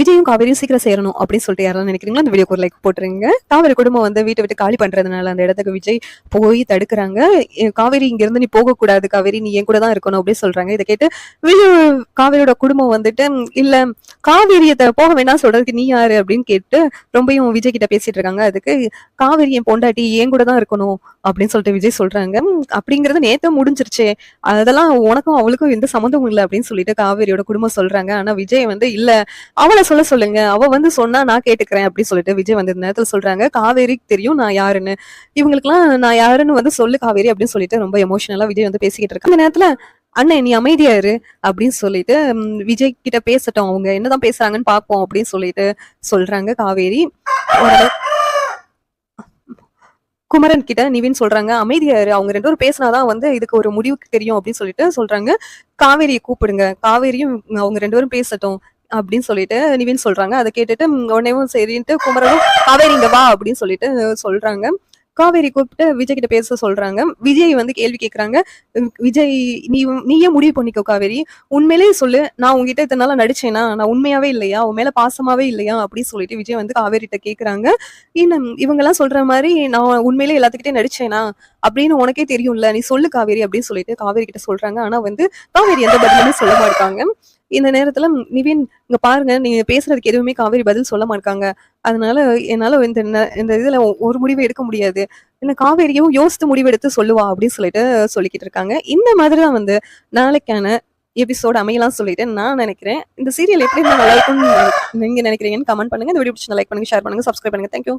விஜயும் காவேரியும் சீக்கிரம் சேரணும் அப்படின்னு சொல்லிட்டு யாரெல்லாம் நினைக்கிறீங்களோ அந்த வீடியோக்கு ஒரு லைக் போட்டுருங்க. காவேரி குடும்பம் வந்து வீட்டை விட்டு காலி பண்றதுனால அந்த இடத்துக்கு விஜய் போய் தடுக்கிறாங்க. காவேரி இங்க இருந்து நீ போகக்கூடாது காவேரி நீ என் கூட தான் இருக்கணும் அப்படின்னு சொல்றாங்க. இதை கேட்டு விஜய் காவேரியோட குடும்பம் வந்துட்டு இல்ல காவேரியத்தை போக வேணாம் சொல்றதுக்கு நீ யாரு? அப்படின்னு கேட்டு ரொம்பவும் விஜய் கிட்ட பேசிட்டு இருக்காங்க. அதுக்கு காவேரி என் பொண்டாட்டி என் கூட தான் இருக்கணும் அப்படின்னு சொல்லிட்டு விஜய் சொல்றாங்க. அப்படிங்கறது நேத்து முடிஞ்சிருச்சே. அதெல்லாம் உனக்கும் அவளுக்கும் எந்த சம்மந்தமும் இல்லை அப்படின்னு சொல்லிட்டு காவேரியோட குடும்பம் சொல்றாங்க. ஆனா விஜய் வந்து இல்ல அவளை சொல்ல சொல்லுங்க. அவ வந்து சொன்னா நான் கேட்டுக்கிறேன் அப்படின்னு சொல்லிட்டு விஜய் வந்து இந்த நேரத்துல சொல்றாங்க. காவேரிக்கு தெரியும் நான் யாருன்னு. இவங்களுக்குலாம் நான் யாருன்னு வந்து சொல்லு காவேரி அப்படின்னு சொல்லிட்டு ரொம்ப எமோஷனலா விஜய் வந்து பேசிக்கிட்டு இருக்கேன் அந்த நேரத்துல அண்ணன் நீ அமைதியா இரு அப்படின்னு சொல்லிட்டு விஜய் கிட்ட பேசட்டும். அவங்க என்னதான் பேசுறாங்கன்னு பாப்போம் அப்படின்னு சொல்லிட்டு சொல்றாங்க காவேரி. குமரன் கிட்ட நிவின் சொல்றாங்க அமைதியா இரு. அவங்க ரெண்டு பேரும் பேசினாதான் வந்து இதுக்கு ஒரு முடிவுக்கு தெரியும் அப்படின்னு சொல்லிட்டு சொல்றாங்க. காவேரியை கூப்பிடுங்க. காவேரியும் அவங்க ரெண்டு பேரும் பேசட்டும். அப்படின்னு சொல்லிட்டு நிவின் சொல்றாங்க. அதை கேட்டுட்டு உடனேவும் சரின்ட்டு குமரனும் காவேரி இங்க வா அப்படின்னு சொல்லிட்டு சொல்றாங்க. காவேரி கூப்பிட்டு விஜய் கிட்ட பேச சொல்றாங்க. விஜய் வந்து கேள்வி கேட்கறாங்க விஜய் நீ நீயே முடிவு பண்ணிக்கோ காவேரி. உண்மையிலேயே சொல்லு. நான் உங்ககிட்ட இத்தனை நாளா நடிச்சேனா? நான் உண்மையாவே இல்லையா? உன் மேல பாசமாவே இல்லையா? அப்படின்னு சொல்லிட்டு விஜய் வந்து காவேரிட்ட கேக்குறாங்க. இன்னும் இவங்க எல்லாம் சொல்ற மாதிரி நான் உண்மையிலேயே எல்லாத்துக்கிட்டே நடிச்சேனா? அப்படின்னு உனக்கே தெரியும்ல. நீ சொல்லு காவேரி அப்படின்னு சொல்லிட்டு காவேரி கிட்ட சொல்றாங்க. ஆனா வந்து காவேரி எந்த பதிலுமே சொல்ல மாட்டாங்க. இந்த நேரத்துல நிவின் இங்க பாருங்க நீங்க பேசுறதுக்கு எதுவுமே காவேரி பதில் சொல்ல மாட்டாங்க. அதனால என்னால இந்த இந்த இதுல ஒரு முடிவு எடுக்க முடியாது. என்ன காவேரியும் யோசித்து முடிவெடுத்து சொல்லுவா அப்படின்னு சொல்லிட்டு சொல்லிக்கிட்டு இருக்காங்க. இந்த மாதிரி தான் வந்து நாளைக்கான எபிசோட் அமையலாம் சொல்லிட்டு நான் நினைக்கிறேன். இந்த சீரியல் எப்படி நல்லா இருக்கும்னு நீங்க நினைக்கிறீங்கன்னு கமெண்ட் பண்ணுங்க. இந்த வீடியோ பிடிச்சி லைக் பண்ணுங்க ஷேர் பண்ணுங்க சப்ஸ்கிரைப் பண்ணுங்க. தேங்க்யூ